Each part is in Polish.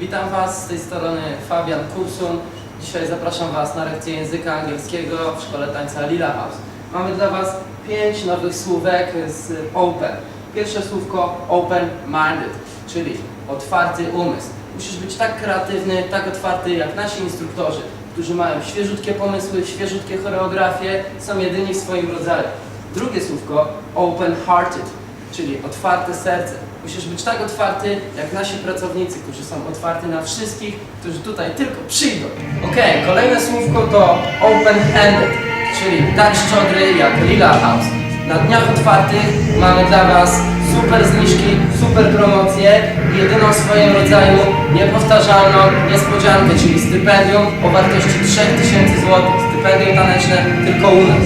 Witam Was z tej strony Fabian Kursun. Dzisiaj zapraszam Was na lekcję języka angielskiego w szkole tańca Lila House. Mamy dla Was pięć nowych słówek z Open. Pierwsze słówko Open Minded, czyli otwarty umysł. Musisz być tak kreatywny, tak otwarty jak nasi instruktorzy, którzy mają świeżutkie pomysły, świeżutkie choreografie, są jedyni w swoim rodzaju. Drugie słówko Open Hearted, czyli otwarte serce. Musisz być tak otwarty, jak nasi pracownicy, którzy są otwarci na wszystkich, którzy tutaj tylko przyjdą. Okej, kolejne słówko to open-handed, czyli tak szczodry jak Lila House. Na dniach otwartych mamy dla Was super zniżki, super promocje i jedyną w swoim rodzaju niepowtarzalną niespodziankę, czyli stypendium o wartości 3000 zł. Stypendium taneczne tylko u nas.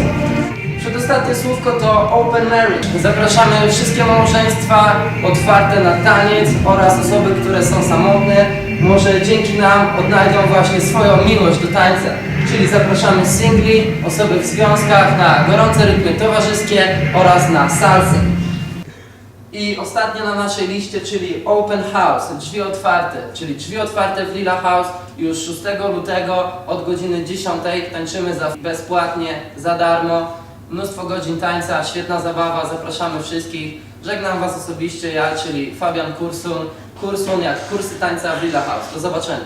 Przedostatnie słówko to Open Marriage. Zapraszamy wszystkie małżeństwa otwarte na taniec oraz osoby, które są samotne. Może dzięki nam odnajdą właśnie swoją miłość do tańca. Czyli zapraszamy singli, osoby w związkach na gorące rytmy towarzyskie oraz na salsę. I ostatnie na naszej liście, czyli Open House, drzwi otwarte, czyli drzwi otwarte w Lila House już 6 lutego od godziny 10 tańczymy za bezpłatnie, za darmo. Mnóstwo godzin tańca, świetna zabawa, zapraszamy wszystkich. Żegnam Was osobiście, ja, czyli Fabian Kursun. Kursun jak kursy tańca w Lila House. Do zobaczenia.